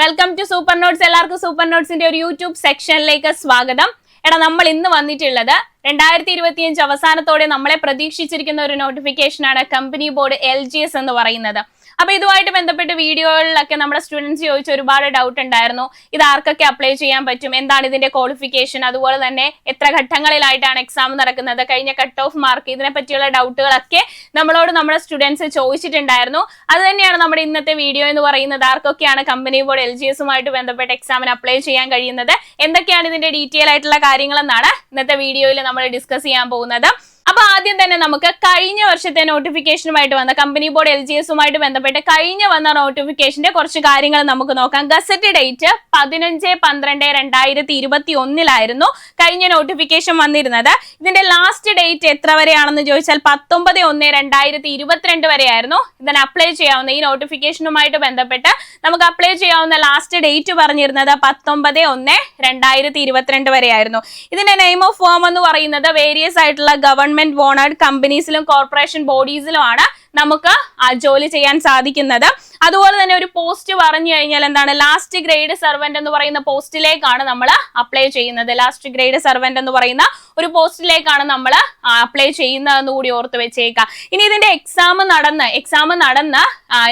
Welcome to super notes എല്ലാവർക്കും super നോട്ട്സിന്റെ ഒരു യൂട്യൂബ് സെക്ഷനിലേക്ക് സ്വാഗതം. എടാ നമ്മൾ ഇന്ന് വന്നിട്ടുള്ളത് രണ്ടായിരത്തി ഇരുപത്തിയഞ്ച് അവസാനത്തോടെ നമ്മളെ പ്രതീക്ഷിച്ചിരിക്കുന്ന ഒരു നോട്ടിഫിക്കേഷനാണ് കമ്പനി ബോർഡ് എൽ എന്ന് പറയുന്നത്. അപ്പൊ ഇതുമായിട്ട് ബന്ധപ്പെട്ട് വീഡിയോകളിലൊക്കെ നമ്മുടെ സ്റ്റുഡൻസ് ചോദിച്ച ഒരുപാട് ഡൗട്ട് ഉണ്ടായിരുന്നു. ഇത് ആർക്കൊക്കെ അപ്ലൈ ചെയ്യാൻ പറ്റും? എന്താണ് ഇതിന്റെ ക്വാളിഫിക്കേഷൻ അതുപോലെ തന്നെ എത്ര ഘട്ടങ്ങളിലായിട്ടാണ് എക്സാം നടക്കുന്നത്? കഴിഞ്ഞ കട്ട് ഓഫ് മാർക്ക് ഇതിനെ പറ്റിയുള്ള ഡൗട്ടുകളൊക്കെ നമ്മളോട് നമ്മുടെ സ്റ്റുഡൻസ് ചോദിച്ചിട്ടുണ്ടായിരുന്നു. അത് തന്നെയാണ് നമ്മുടെ ഇന്നത്തെ വീഡിയോ എന്ന് പറയുന്നത്. ആർക്കൊക്കെയാണ് കമ്പനി ബോർഡ് എൽ ജി എസുമായിട്ട് ബന്ധപ്പെട്ട് എക്സാമിന് അപ്ലൈ ചെയ്യാൻ കഴിയുന്നത്? എന്തൊക്കെയാണ് ഇതിന്റെ ഡീറ്റെയിൽ ആയിട്ടുള്ള കാര്യങ്ങളെന്നാണ് ഇന്നത്തെ വീഡിയോയിൽ നമ്മൾ ഡിസ്കസ് ചെയ്യാൻ പോകുന്നത്. അപ്പൊ ആദ്യം തന്നെ നമുക്ക് കഴിഞ്ഞ വർഷത്തെ നോട്ടിഫിക്കേഷനുമായിട്ട് വന്ന കമ്പനി ബോർഡ് എൽ ജി എസുമായിട്ട് ബന്ധപ്പെട്ട് കഴിഞ്ഞ വന്ന നോട്ടിഫിക്കേഷന്റെ കുറച്ച് കാര്യങ്ങൾ നമുക്ക് നോക്കാം. ഗസറ്റ് ഡേറ്റ് പതിനഞ്ച് പന്ത്രണ്ട് രണ്ടായിരത്തി ഇരുപത്തി ഒന്നിലായിരുന്നു കഴിഞ്ഞ നോട്ടിഫിക്കേഷൻ വന്നിരുന്നത്. ഇതിന്റെ ലാസ്റ്റ് ഡേറ്റ് എത്ര വരെയാണെന്ന് ചോദിച്ചാൽ പത്തൊമ്പത് ഒന്ന് രണ്ടായിരത്തി ഇരുപത്തിരണ്ട് വരെയായിരുന്നു. ഇതിന് അപ്ലൈ ചെയ്യാവുന്ന ഈ നോട്ടിഫിക്കേഷനുമായിട്ട് ബന്ധപ്പെട്ട് നമുക്ക് അപ്ലൈ ചെയ്യാവുന്ന ലാസ്റ്റ് ഡേറ്റ് പറഞ്ഞിരുന്നത് പത്തൊമ്പത് ഒന്ന് രണ്ടായിരത്തി ഇരുപത്തിരണ്ട് വരെയായിരുന്നു. ഇതിന്റെ നെയിം ഓഫ് ഫോം എന്ന് പറയുന്നത് വേരിയസ് ആയിട്ടുള്ള ഗവൺമെന്റ് ബോണഡ് കമ്പനീസിലും കോർപ്പറേഷൻ ബോഡീസിലുമാണ് നമുക്ക് ജോലി ചെയ്യാൻ സാധിക്കുന്നത്. അതുപോലെ തന്നെ ഒരു പോസ്റ്റ് പറഞ്ഞു കഴിഞ്ഞാൽ എന്താണ്? ലാസ്റ്റ് ഗ്രേഡ് സെർവന്റ് എന്ന് പറയുന്ന പോസ്റ്റിലേക്കാണ് നമ്മൾ അപ്ലൈ ചെയ്യുന്നത്. ലാസ്റ്റ് ഗ്രേഡ് സെർവന്റ് എന്ന് പറയുന്ന ഒരു പോസ്റ്റിലേക്കാണ് നമ്മൾ അപ്ലൈ ചെയ്യുന്നതെന്ന് കൂടി ഓർത്ത് വെച്ചേക്കാം. ഇനി ഇതിന്റെ എക്സാം നടന്ന് എക്സാം നടന്ന്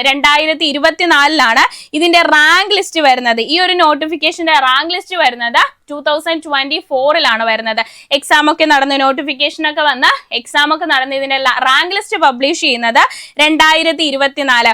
രണ്ടായിരത്തി ഇരുപത്തിനാലിലാണ് ഇതിന്റെ റാങ്ക് ലിസ്റ്റ് വരുന്നത്. ഈ ഒരു നോട്ടിഫിക്കേഷന്റെ റാങ്ക് ലിസ്റ്റ് വരുന്നത് ടൂ തൗസൻഡ് ട്വന്റി ഫോറിലാണ് വരുന്നത്. എക്സാം ഒക്കെ നടന്ന് നോട്ടിഫിക്കേഷൻ ഒക്കെ വന്ന് എക്സാം ഒക്കെ നടന്ന് ഇതിന്റെ റാങ്ക് ലിസ്റ്റ് പബ്ലിഷ് ചെയ്യുന്നത് രണ്ടായിരത്തി ഇരുപത്തിനാല്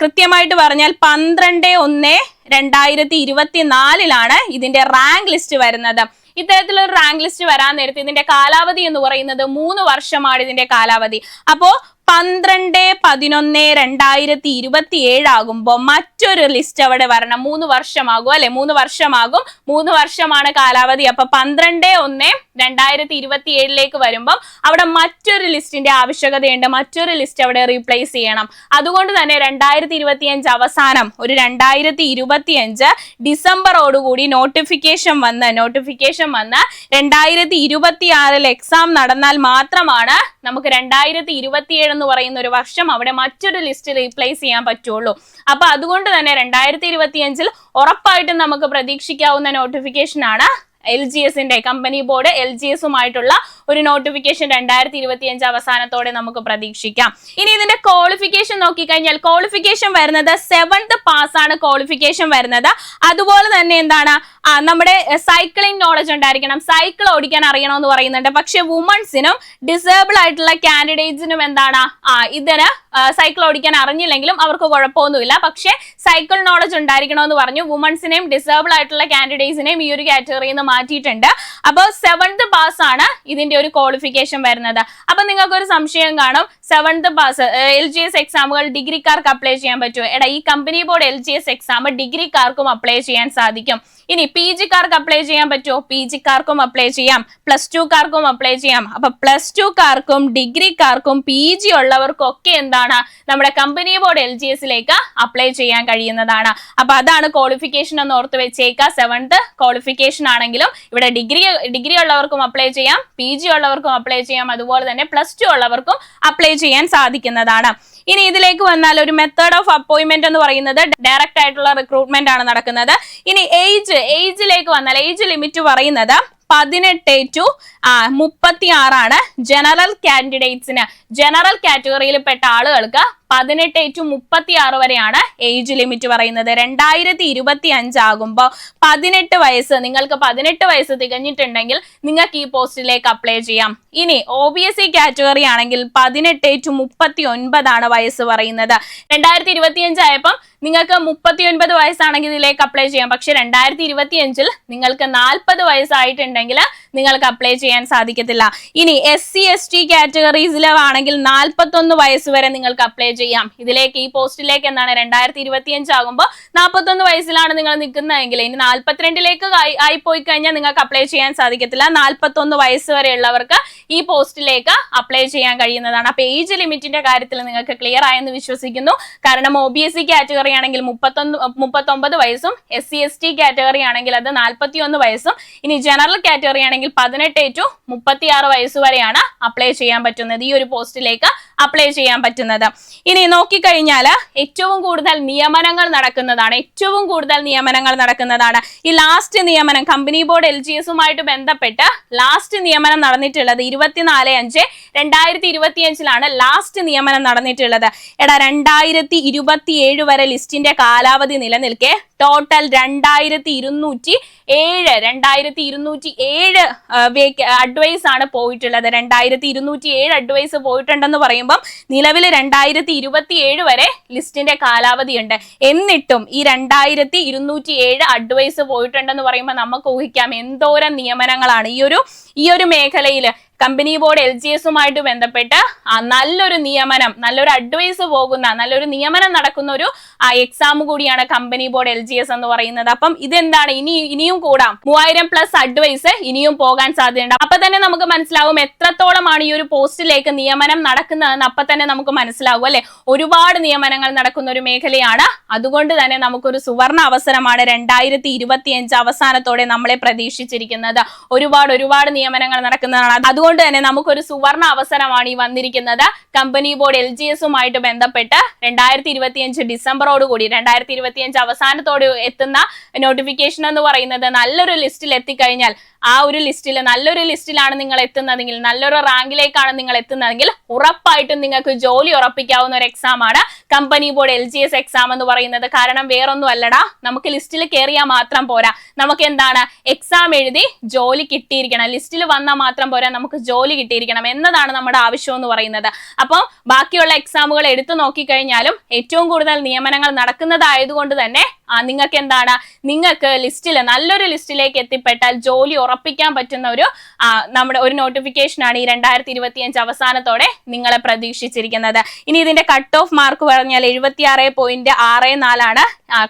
കൃത്യമായിട്ട് പറഞ്ഞാൽ പന്ത്രണ്ട് ഒന്ന് രണ്ടായിരത്തി ഇരുപത്തിനാലിലാണ് ഇതിന്റെ റാങ്ക് ലിസ്റ്റ് വരുന്നത്. ഇത്തരത്തിലൊരു റാങ്ക് ലിസ്റ്റ് വരാൻ നേരത്തെ ഇതിന്റെ കാലാവധി എന്ന് പറയുന്നത് മൂന്ന് വർഷമാണ് ഇതിന്റെ കാലാവധി. അപ്പോ പന്ത്രണ്ട് പതിനൊന്ന് രണ്ടായിരത്തി ഇരുപത്തി ഏഴാകുമ്പോൾ മറ്റൊരു ലിസ്റ്റ് അവിടെ വരണം. മൂന്ന് വർഷമാകും അല്ലെ? മൂന്ന് വർഷമാകും. മൂന്ന് വർഷമാണ് കാലാവധി. അപ്പൊ പന്ത്രണ്ട് ഒന്ന് രണ്ടായിരത്തി ഇരുപത്തി ഏഴിലേക്ക് വരുമ്പോൾ അവിടെ മറ്റൊരു ലിസ്റ്റിന്റെ ആവശ്യകതയുണ്ട്. മറ്റൊരു ലിസ്റ്റ് അവിടെ റീപ്ലേസ് ചെയ്യണം. അതുകൊണ്ട് തന്നെ രണ്ടായിരത്തി ഇരുപത്തിയഞ്ച് അവസാനം ഒരു രണ്ടായിരത്തി ഇരുപത്തിയഞ്ച് ഡിസംബറോടുകൂടി നോട്ടിഫിക്കേഷൻ വന്ന് നോട്ടിഫിക്കേഷൻ വന്ന് രണ്ടായിരത്തി ഇരുപത്തി ആറിൽ എക്സാം നടന്നാൽ മാത്രമാണ് നമുക്ക് രണ്ടായിരത്തി ഇരുപത്തിയേഴ് എന്ന് പറയുന്ന ഒരു വർഷം അവിടെ മറ്റൊരു ലിസ്റ്റ് റീപ്ലേസ് ചെയ്യാൻ പറ്റുള്ളൂ. അപ്പൊ അതുകൊണ്ട് തന്നെ രണ്ടായിരത്തി ഇരുപത്തിയഞ്ചിൽ ഉറപ്പായിട്ടും നമുക്ക് പ്രതീക്ഷിക്കാവുന്ന നോട്ടിഫിക്കേഷൻ ആണ്. എൽ ജി എസിന്റെ കമ്പനി ബോർഡ് എൽ ജി എസുമായിട്ടുള്ള ഒരു നോട്ടിഫിക്കേഷൻ രണ്ടായിരത്തി ഇരുപത്തി അഞ്ച് അവസാനത്തോടെ നമുക്ക് പ്രതീക്ഷിക്കാം. ഇനി ഇതിന്റെ ക്വാളിഫിക്കേഷൻ നോക്കിക്കഴിഞ്ഞാൽ ക്വാളിഫിക്കേഷൻ വരുന്നത് സെവൻത് പാസ് ആണ് ക്വാളിഫിക്കേഷൻ വരുന്നത്. അതുപോലെ തന്നെ എന്താണ്? നമ്മുടെ സൈക്ലിംഗ് നോളജ് ഉണ്ടായിരിക്കണം. സൈക്കിൾ ഓടിക്കാൻ അറിയണമെന്ന് പറയുന്നുണ്ട്. പക്ഷെ വുമൺസിനും ഡിസേബിൾ ആയിട്ടുള്ള കാൻഡിഡേറ്റ്സിനും എന്താണ്? ആ ഇതിന് സൈക്കിൾ ഓടിക്കാൻ അറിഞ്ഞില്ലെങ്കിലും അവർക്ക് കുഴപ്പമൊന്നുമില്ല. പക്ഷെ സൈക്കിൾ നോളജ് ഉണ്ടായിരിക്കണമെന്ന് പറഞ്ഞു. വുമൺസിനെയും ഡിസേബിൾ ആയിട്ടുള്ള കാൻഡിഡേറ്റ്സിനെയും ഈ ഒരു കാറ്റഗറിയിൽ നിന്ന് മാറ്റിയിട്ടുണ്ട്. അപ്പോൾ സെവൻത് പാസ് ആണ് ഇതിന്റെ ഒരു ക്വാളിഫിക്കേഷൻ വരുന്നത്. അപ്പൊ നിങ്ങൾക്ക് ഒരു സംശയം കാണും. Seventh pass L G S എക്സാമുകൾ ഡിഗ്രിക്കാർക്ക് അപ്ലൈ ചെയ്യാൻ പറ്റുമോ? എടാ ഈ company board L G S exam ഡിഗ്രിക്കാർക്കും apply ചെയ്യാൻ സാധിക്കും. ഇനി പി ജിക്കാർക്ക് അപ്ലൈ ചെയ്യാൻ പറ്റുമോ? പി ജിക്കാർക്കും അപ്ലൈ ചെയ്യാം. പ്ലസ് ടുക്കാർക്കും അപ്ലൈ ചെയ്യാം. അപ്പൊ പ്ലസ് ടുക്കാർക്കും ഡിഗ്രിക്കാർക്കും പി ജി ഉള്ളവർക്കും ഒക്കെ എന്താണ് നമ്മുടെ കമ്പനി ബോർഡ് എൽ ജി എസിലേക്ക് അപ്ലൈ ചെയ്യാൻ കഴിയുന്നതാണ്. അപ്പൊ അതാണ് ക്വാളിഫിക്കേഷൻ എന്ന് ഓർത്ത് വെച്ചേക്കുക സെവൻത്ത് ക്വാളിഫിക്കേഷൻ ആണെങ്കിലും ഇവിടെ ഡിഗ്രി ഡിഗ്രി ഉള്ളവർക്കും അപ്ലൈ ചെയ്യാം. പി ജി ഉള്ളവർക്കും അപ്ലൈ ചെയ്യാം. അതുപോലെ തന്നെ പ്ലസ് ടു ഉള്ളവർക്കും അപ്ലൈ ചെയ്യാൻ സാധിക്കുന്നതാണ്. ഇനി ഇതിലേക്ക് വന്നാൽ ഒരു മെത്തേഡ് ഓഫ് അപ്പോയിന്റ്മെന്റ് എന്ന് പറയുന്നത് ഡയറക്റ്റ് ആയിട്ടുള്ള റിക്രൂട്ട്മെന്റ് ആണ് നടക്കുന്നത്. ഇനി ഏജ് ഏജിലേക്ക് വന്നാൽ ഏജ് ലിമിറ്റ് പറയുന്നത് പതിനെട്ട് ടു മുപ്പത്തി ആറാണ് ജനറൽ കാൻഡിഡേറ്റ്സിന് ജനറൽ കാറ്റഗറിയിൽ പെട്ട ആളുകൾക്ക് പതിനെട്ട് ടു മുപ്പത്തി ആറ് വരെയാണ് ഏജ് ലിമിറ്റ് പറയുന്നത്. രണ്ടായിരത്തി ഇരുപത്തി അഞ്ചാകുമ്പോൾ പതിനെട്ട് വയസ്സ് നിങ്ങൾക്ക് പതിനെട്ട് വയസ്സ് തികഞ്ഞിട്ടുണ്ടെങ്കിൽ നിങ്ങൾക്ക് ഈ പോസ്റ്റിലേക്ക് അപ്ലൈ ചെയ്യാം. ഇനി O B S C category ആണെങ്കിൽ പതിനെട്ട് ടു മുപ്പത്തി ഒൻപതാണ് വയസ്സ് പറയുന്നത്. രണ്ടായിരത്തി ഇരുപത്തി അഞ്ചായപ്പം നിങ്ങൾക്ക് മുപ്പത്തി ഒൻപത് വയസ്സാണെങ്കിൽ ഇതിലേക്ക് അപ്ലൈ ചെയ്യാം. പക്ഷെ രണ്ടായിരത്തി ഇരുപത്തി അഞ്ചിൽ നിങ്ങൾക്ക് നാൽപ്പത് വയസ്സായിട്ടുണ്ടെങ്കിൽ നിങ്ങൾക്ക് അപ്ലൈ ചെയ്യാൻ സാധിക്കത്തില്ല. ഇനി എസ് സി എസ് ടി കാറ്റഗറീസിലാണെങ്കിൽ നാൽപ്പത്തൊന്ന് വയസ്സ് വരെ നിങ്ങൾക്ക് അപ്ലൈ ചെയ്യാം. ഇതിലേക്ക് ഈ പോസ്റ്റിലേക്ക് എന്താണ്? രണ്ടായിരത്തി ഇരുപത്തി അഞ്ചാകുമ്പോൾ നാൽപ്പത്തൊന്ന് വയസ്സിലാണ് നിങ്ങൾ നിൽക്കുന്നതെങ്കിൽ ഇനി നാൽപ്പത്തിരണ്ടിലേക്ക് ആയി- പോയി കഴിഞ്ഞാൽ നിങ്ങൾക്ക് അപ്ലൈ ചെയ്യാൻ സാധിക്കത്തില്ല. നാൽപ്പത്തൊന്ന് വയസ്സ് വരെയുള്ളവർക്ക് ഈ പോസ്റ്റിലേക്ക് അപ്ലൈ ചെയ്യാൻ കഴിയുന്നതാണ്. അപ്പൊ ഏജ് ലിമിറ്റിന്റെ കാര്യത്തിൽ നിങ്ങൾക്ക് ക്ലിയർ ആയെന്ന് വിശ്വസിക്കുന്നു. കാരണം O B S C category ആണെങ്കിൽ മുപ്പത്തൊന്ന് മുപ്പത്തൊമ്പത് വയസ്സും S C S T category ആണെങ്കിൽ അത് നാൽപ്പത്തി ഒന്ന് വയസ്സും. ഇനി ജനറൽ കാറ്റഗറി ആണെങ്കിൽ പതിനെട്ട് ടു മുപ്പത്തി ആറ് വയസ്സ് വരെയാണ് അപ്ലൈ ചെയ്യാൻ പറ്റുന്നത് ഈ ഒരു പോസ്റ്റിലേക്ക് അപ്ലൈ ചെയ്യാൻ പറ്റുന്നത്. ഇനി നോക്കിക്കഴിഞ്ഞാൽ ഏറ്റവും കൂടുതൽ നിയമനങ്ങൾ നടക്കുന്നതാണ് ഏറ്റവും കൂടുതൽ നിയമനങ്ങൾ നടക്കുന്നതാണ്. ഈ ലാസ്റ്റ് നിയമനം കമ്പനി ബോർഡ് എൽ ജി എസുമായിട്ട് ബന്ധപ്പെട്ട് ലാസ്റ്റ് നിയമനം നടന്നിട്ടുള്ളത് ഇരുപത്തിനാല് അഞ്ച് രണ്ടായിരത്തി ഇരുപത്തി അഞ്ചിലാണ് ലാസ്റ്റ് നിയമനം നടന്നിട്ടുള്ളത്. എടാ രണ്ടായിരത്തി ഇരുപത്തി ഏഴ് വരെ ലിസ്റ്റിന്റെ കാലാവധി നിലനിൽക്കെ ടോട്ടൽ രണ്ടായിരത്തി ഇരുന്നൂറ്റി ഏഴ് രണ്ടായിരത്തി ഇരുന്നൂറ്റി ഏഴ് അഡ്വൈസ് ആണ് പോയിട്ടുള്ളത്. രണ്ടായിരത്തി ഇരുന്നൂറ്റി ഏഴ് അഡ്വൈസ് പോയിട്ടുണ്ടെന്ന് പറയുമ്പം നിലവിൽ രണ്ടായിരത്തി ഇരുപത്തി ഏഴ് വരെ ലിസ്റ്റിന്റെ കാലാവധിയുണ്ട്. എന്നിട്ടും ഈ രണ്ടായിരത്തി ഇരുന്നൂറ്റി ഏഴ് അഡ്വൈസ് പോയിട്ടുണ്ടെന്ന് പറയുമ്പോൾ നമുക്ക് ഊഹിക്കാം എന്തോരം നിയമനങ്ങളാണ്. ഈ ഒരു ഈ ഒരു മേഖലയിൽ കമ്പനി ബോർഡ് എൽ ജി എസുമായിട്ട് ബന്ധപ്പെട്ട് നല്ലൊരു നിയമനം നല്ലൊരു അഡ്വൈസ് പോകുന്ന നല്ലൊരു നിയമനം നടക്കുന്ന ഒരു എക്സാം കൂടിയാണ് company board L G S എന്ന് പറയുന്നത്. അപ്പം ഇതെന്താണ്? ഇനി ഇനിയും കൂടാം. മൂവായിരം പ്ലസ് അഡ്വൈസ് ഇനിയും പോകാൻ സാധ്യതയുണ്ട്. അപ്പൊ തന്നെ നമുക്ക് മനസ്സിലാവും എത്രത്തോളമാണ് ഈ ഒരു പോസ്റ്റിലേക്ക് നിയമനം നടക്കുന്നതെന്ന് അപ്പൊ തന്നെ നമുക്ക് മനസ്സിലാവും അല്ലെ? ഒരുപാട് നിയമനങ്ങൾ നടക്കുന്ന ഒരു മേഖലയാണ്. അതുകൊണ്ട് തന്നെ നമുക്കൊരു സുവർണ അവസരമാണ് രണ്ടായിരത്തി ഇരുപത്തി അഞ്ച് അവസാനത്തോടെ നമ്മളെ പ്രതീക്ഷിച്ചിരിക്കുന്നത്. ഒരുപാട് ഒരുപാട് നിയമനങ്ങൾ നടക്കുന്നതാണ്. അതുകൊണ്ട് തന്നെ നമുക്കൊരു സുവർണ അവസരമാണ് ഈ വന്നിരിക്കുന്നത്. കമ്പനി ബോർഡ് എൽ ജി എസുമായിട്ട് ബന്ധപ്പെട്ട് രണ്ടായിരത്തി ഇരുപത്തി അഞ്ച് ഡിസംബറോട് കൂടി രണ്ടായിരത്തി ഇരുപത്തി അഞ്ച് അവസാനത്തോട് എത്തുന്ന നോട്ടിഫിക്കേഷൻ എന്ന് പറയുന്നത് നല്ലൊരു ലിസ്റ്റിൽ എത്തിക്കഴിഞ്ഞാൽ ആ ഒരു ലിസ്റ്റിൽ നല്ലൊരു ലിസ്റ്റിലാണ് നിങ്ങൾ എത്തുന്നതെങ്കിൽ നല്ലൊരു റാങ്കിലേക്കാണ് നിങ്ങൾ എത്തുന്നതെങ്കിൽ ഉറപ്പായിട്ടും നിങ്ങൾക്ക് ജോലി ഉറപ്പിക്കാവുന്ന ഒരു എക്സാം ആണ്. Company board L G S exam എന്ന് പറയുന്നത്. കാരണം വേറൊന്നും അല്ലടാ. നമുക്ക് ലിസ്റ്റിൽ കയറിയാൽ മാത്രം പോരാ. നമുക്ക് എന്താണ്? എക്സാം എഴുതി ജോലി കിട്ടിയിരിക്കണം. ലിസ്റ്റിൽ വന്നാൽ മാത്രം പോരാ. നമുക്ക് ജോലി കിട്ടിയിരിക്കണം എന്നതാണ് നമ്മുടെ ആവശ്യം എന്ന് പറയുന്നത്. അപ്പോൾ ബാക്കിയുള്ള എക്സാമുകൾ എടുത്തു നോക്കിക്കഴിഞ്ഞാലും ഏറ്റവും കൂടുതൽ നിയമനങ്ങൾ നടക്കുന്നതായതുകൊണ്ട് തന്നെ നിങ്ങൾക്ക് എന്താണ്? നിങ്ങൾക്ക് ലിസ്റ്റിൽ നല്ലൊരു ലിസ്റ്റിലേക്ക് എത്തിപ്പെട്ടാൽ ജോലി ഉറപ്പിക്കാൻ പറ്റുന്ന ഒരു നമ്മുടെ ഒരു നോട്ടിഫിക്കേഷനാണ് ഈ രണ്ടായിരത്തി ഇരുപത്തി അഞ്ച് അവസാനത്തോടെ നിങ്ങളെ പ്രതീക്ഷിച്ചിരിക്കുന്നത്. ഇനി ഇതിന്റെ കട്ട് ഓഫ് മാർക്ക് പറഞ്ഞാൽ എഴുപത്തി ആറ് പോയിന്റ് ആറ് നാലാണ്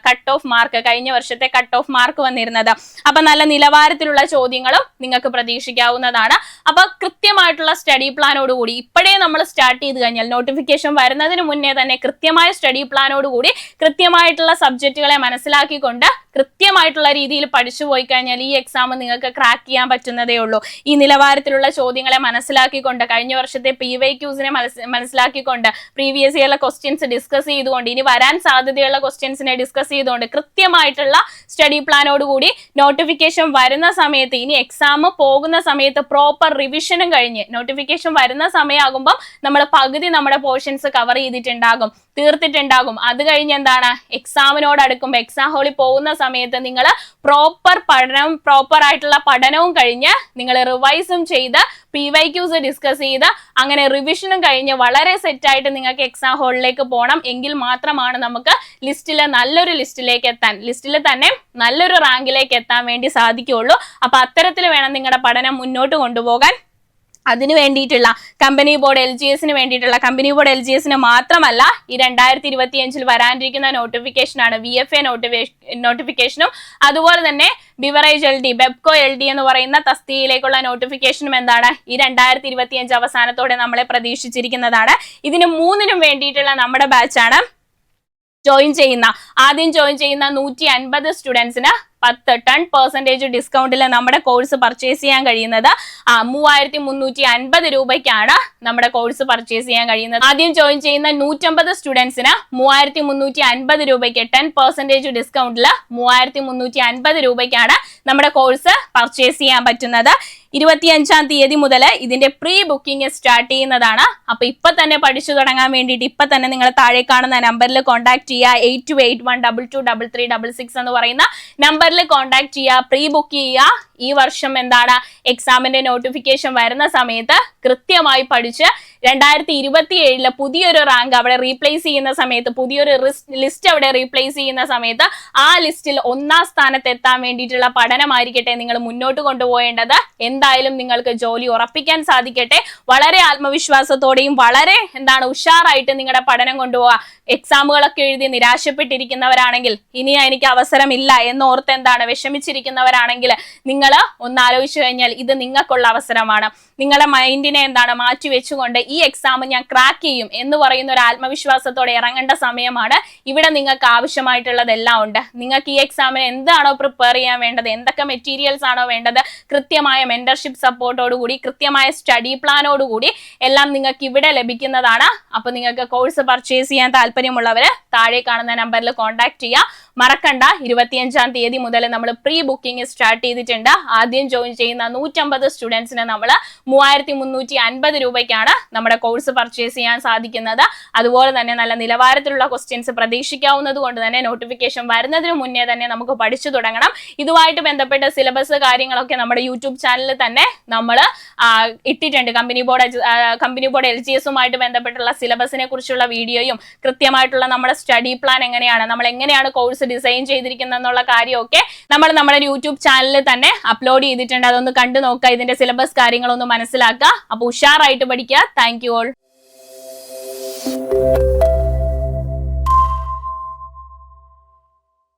കട്ട് ഓഫ് മാർക്ക് കഴിഞ്ഞ വർഷത്തെ കട്ട് ഓഫ് മാർക്ക് വന്നിരുന്നത്. അപ്പൊ നല്ല നിലവാരത്തിലുള്ള ചോദ്യങ്ങളും നിങ്ങൾക്ക് പ്രതീക്ഷിക്കാവുന്നതാണ്. അപ്പൊ കൃത്യമായിട്ടുള്ള സ്റ്റഡി പ്ലാനോട് കൂടി ഇപ്പോഴേ നമ്മൾ സ്റ്റാർട്ട് ചെയ്ത് കഴിഞ്ഞാൽ നോട്ടിഫിക്കേഷൻ വരുന്നതിന് മുന്നേ തന്നെ കൃത്യമായ സ്റ്റഡി പ്ലാനോട് കൂടി കൃത്യമായിട്ടുള്ള സബ്ജക്റ്റുകളെ മനസ്സിലാക്കിക്കൊണ്ട് കൃത്യമായിട്ടുള്ള രീതിയിൽ പഠിച്ചു പോയി കഴിഞ്ഞാൽ ഈ എക്സാം നിങ്ങൾക്ക് ക്രാക്ക് ചെയ്യാൻ പറ്റുന്നതേ ഉള്ളൂ. ഈ നിലവാരത്തിലുള്ള ചോദ്യങ്ങളെ മനസ്സിലാക്കിക്കൊണ്ട് കഴിഞ്ഞ വർഷത്തെ പി വൈ ക്യൂസിനെ മനസ്സിലാക്കിക്കൊണ്ട് പ്രീവിയസ് ഇയറിലെ ക്വസ്റ്റ്യൻസ് ഡിസ്കസ് ചെയ്തുകൊണ്ട് ഇനി വരാൻ സാധ്യതയുള്ള ക്വസ്റ്റ്യൻസിനെ ഡിസ്കസ് ചെയ്തുകൊണ്ട് കൃത്യമായിട്ടുള്ള സ്റ്റഡി പ്ലാനോട് കൂടി നോട്ടിഫിക്കേഷൻ വരുന്ന സമയത്ത് ഇനി എക്സാം പോകുന്ന സമയത്ത് പ്രോപ്പർ റിവിഷനും കഴിഞ്ഞ് നോട്ടിഫിക്കേഷൻ വരുന്ന സമയമാകുമ്പോൾ നമ്മൾ പകുതി നമ്മുടെ പോർഷൻസ് കവർ ചെയ്തിട്ടുണ്ടാകും തീർത്തിട്ടുണ്ടാകും. അത് കഴിഞ്ഞ് എന്താണ്? എക്സാമിനോട് അടുക്കുമ്പോൾ എക്സാം ഹോളിൽ പോകുന്ന സമയത്ത് നിങ്ങൾ പ്രോപ്പർ പഠനം പ്രോപ്പർ ആയിട്ടുള്ള പഠനവും കഴിഞ്ഞ് നിങ്ങൾ റിവൈസും ചെയ്ത് പി വൈ ക്യൂസ് ഡിസ്കസ് ചെയ്ത് അങ്ങനെ റിവിഷനും കഴിഞ്ഞ് വളരെ സെറ്റായിട്ട് നിങ്ങൾക്ക് എക്സാം ഹോളിലേക്ക് പോകണം എങ്കിൽ മാത്രമാണ് നമുക്ക് ലിസ്റ്റിൽ നല്ലൊരു ലിസ്റ്റിലേക്ക് എത്താൻ ലിസ്റ്റിൽ തന്നെ നല്ലൊരു റാങ്കിലേക്ക് എത്താൻ വേണ്ടി സാധിക്കുകയുള്ളൂ. അപ്പൊ അത്തരത്തിൽ വേണം നിങ്ങളുടെ പഠനം മുന്നോട്ട് കൊണ്ടുപോകാൻ. അതിന് വേണ്ടിയിട്ടുള്ള കമ്പനി ബോർഡ് എൽ ജി എസിന് വേണ്ടിയിട്ടുള്ള കമ്പനി ബോർഡ് എൽ ജി എസിന് മാത്രമല്ല ഈ രണ്ടായിരത്തി ഇരുപത്തി അഞ്ചിൽ വരാനിരിക്കുന്ന നോട്ടിഫിക്കേഷനാണ് വി എഫ് എ നോട്ടിഫിക്കേഷനും അതുപോലെ തന്നെ beverage L D Bevco L D എന്ന് പറയുന്ന തസ്തിയിലേക്കുള്ള നോട്ടിഫിക്കേഷനും എന്താണ്? ഈ രണ്ടായിരത്തി ഇരുപത്തി അഞ്ച് അവസാനത്തോടെ നമ്മളെ പ്രതീക്ഷിച്ചിരിക്കുന്നതാണ്. ഇതിന് മൂന്നിനും വേണ്ടിയിട്ടുള്ള നമ്മുടെ ബാച്ചാണ് ജോയിൻ ചെയ്യുന്ന. ആദ്യം ജോയിൻ ചെയ്യുന്ന നൂറ്റി അൻപത് സ്റ്റുഡൻസിന് പത്ത് ടെൻ പെർസെന്റേജ് ഡിസ്കൗണ്ടിൽ നമ്മുടെ കോഴ്സ് പർച്ചേസ് ചെയ്യാൻ കഴിയുന്നത് മൂവായിരത്തി മുന്നൂറ്റി അൻപത് രൂപയ്ക്കാണ് നമ്മുടെ കോഴ്സ് പർച്ചേസ് ചെയ്യാൻ കഴിയുന്നത്. ആദ്യം ജോയിൻ ചെയ്യുന്ന നൂറ്റമ്പത് സ്റ്റുഡൻസിന് മൂവായിരത്തി മുന്നൂറ്റി അൻപത് രൂപയ്ക്ക് ടെൻ പെർസെന്റേജ് ഡിസ്കൗണ്ടിൽ മൂവായിരത്തി മുന്നൂറ്റി അൻപത് രൂപയ്ക്കാണ് നമ്മുടെ കോഴ്സ് പർച്ചേസ് ചെയ്യാൻ പറ്റുന്നത്. ഇരുപത്തിയഞ്ചാം തീയതി മുതൽ ഇതിന്റെ പ്രീ ബുക്കിംഗ് സ്റ്റാർട്ട് ചെയ്യുന്നതാണ്. അപ്പൊ ഇപ്പൊ തന്നെ പഠിച്ചു തുടങ്ങാൻ വേണ്ടിയിട്ട് ഇപ്പൊ തന്നെ നിങ്ങൾ താഴെ കാണുന്ന നമ്പറിൽ കോൺടാക്ട് ചെയ്യുക. Eight two eight one double two double three double six എന്ന് പറയുന്ന നമ്പറിൽ കോൺടാക്ട് ചെയ്യുക പ്രീ ബുക്ക് ചെയ്യുക. ഈ വർഷം എന്താണ്? എക്സാമിന്റെ നോട്ടിഫിക്കേഷൻ വരുന്ന സമയത്ത് കൃത്യമായി പഠിച്ച് രണ്ടായിരത്തി ഇരുപത്തി ഏഴിലെ പുതിയൊരു റാങ്ക് അവിടെ റീപ്ലേസ് ചെയ്യുന്ന സമയത്ത് പുതിയൊരു ലിസ്റ്റ് അവിടെ റീപ്ലേസ് ചെയ്യുന്ന സമയത്ത് ആ ലിസ്റ്റിൽ ഒന്നാം സ്ഥാനത്ത് എത്താൻ വേണ്ടിയിട്ടുള്ള പഠനമായിരിക്കട്ടെ നിങ്ങൾ മുന്നോട്ട് കൊണ്ടുപോകേണ്ടത്. എന്തായാലും നിങ്ങൾക്ക് ജോലി ഉറപ്പിക്കാൻ സാധിക്കട്ടെ. വളരെ ആത്മവിശ്വാസത്തോടെയും വളരെ എന്താണ് ഉഷാറായിട്ട് നിങ്ങളുടെ പഠനം കൊണ്ടുപോവുക. എക്സാമുകളൊക്കെ എഴുതി നിരാശപ്പെട്ടിരിക്കുന്നവരാണെങ്കിൽ ഇനി എനിക്ക് അവസരമില്ല എന്നോർത്ത് എന്താണ് വിഷമിച്ചിരിക്കുന്നവരാണെങ്കിൽ നിങ്ങൾ ഒന്ന് ആലോചിച്ചു കഴിഞ്ഞാൽ ഇത് നിങ്ങൾക്കുള്ള അവസരമാണ്. നിങ്ങളുടെ മൈൻഡിനെ എന്താണ് മാറ്റി വെച്ചുകൊണ്ട് ഈ ഈ എക്സാം ഞാൻ ക്രാക്ക് ചെയ്യും എന്ന് പറയുന്ന ഒരു ആത്മവിശ്വാസത്തോടെ ഇറങ്ങേണ്ട സമയമാണ്. ഇവിടെ നിങ്ങൾക്ക് ആവശ്യമായിട്ടുള്ളതെല്ലാം ഉണ്ട്. നിങ്ങൾക്ക് ഈ എക്സാമിന് എന്താണോ പ്രിപ്പയർ ചെയ്യാൻ വേണ്ടത് എന്തൊക്കെ മെറ്റീരിയൽസ് ആണോ വേണ്ടത് കൃത്യമായ മെന്റർഷിപ്പ് സപ്പോർട്ടോടുകൂടി കൃത്യമായ സ്റ്റഡി പ്ലാനോടുകൂടി എല്ലാം നിങ്ങൾക്ക് ഇവിടെ ലഭിക്കുന്നതാണ്. അപ്പോൾ നിങ്ങൾക്ക് കോഴ്സ് പർച്ചേസ് ചെയ്യാൻ താല്പര്യമുള്ളവര് താഴെ കാണുന്ന നമ്പറിൽ കോൺടാക്ട് ചെയ്യുക മറക്കണ്ട. ഇരുപത്തിയഞ്ചാം തീയതി മുതൽ നമ്മൾ പ്രീ ബുക്കിംഗ് സ്റ്റാർട്ട് ചെയ്തിട്ടുണ്ട്. ആദ്യം ജോയിൻ ചെയ്യുന്ന നൂറ്റമ്പത് സ്റ്റുഡൻസിന് നമ്മൾ മൂവായിരത്തി മുന്നൂറ്റി അൻപത് രൂപയ്ക്കാണ് നമ്മുടെ കോഴ്സ് പർച്ചേസ് ചെയ്യാൻ സാധിക്കുന്നത്. അതുപോലെ തന്നെ നല്ല നിലവാരത്തിലുള്ള ക്വസ്റ്റ്യൻസ് പ്രതീക്ഷിക്കാവുന്നത് കൊണ്ട് തന്നെ നോട്ടിഫിക്കേഷൻ വരുന്നതിന് മുന്നേ തന്നെ നമുക്ക് പഠിച്ചു തുടങ്ങണം. ഇതുമായിട്ട് ബന്ധപ്പെട്ട സിലബസ് കാര്യങ്ങളൊക്കെ നമ്മുടെ യൂട്യൂബ് ചാനലിൽ തന്നെ നമ്മൾ ഇട്ടിട്ടുണ്ട്. Company board company board L G എസുമായിട്ട് ബന്ധപ്പെട്ടുള്ള സിലബസിനെ കുറിച്ചുള്ള വീഡിയോയും കൃത്യമായിട്ടുള്ള നമ്മുടെ സ്റ്റഡി പ്ലാൻ എങ്ങനെയാണ് നമ്മൾ എങ്ങനെയാണ് കോഴ്സ് ഡിസൈൻ ചെയ്തിരിക്കുന്നത് കാര്യമൊക്കെ നമ്മൾ നമ്മുടെ യൂട്യൂബ് ചാനലിൽ തന്നെ അപ്ലോഡ് ചെയ്തിട്ടുണ്ട്. അതൊന്ന് കണ്ടു നോക്കുക. ഇതിന്റെ സിലബസ് കാര്യങ്ങളൊന്ന് മനസ്സിലാക്കുക. അപ്പൊ ഉഷാറായിട്ട് പഠിക്കുക. Thank you all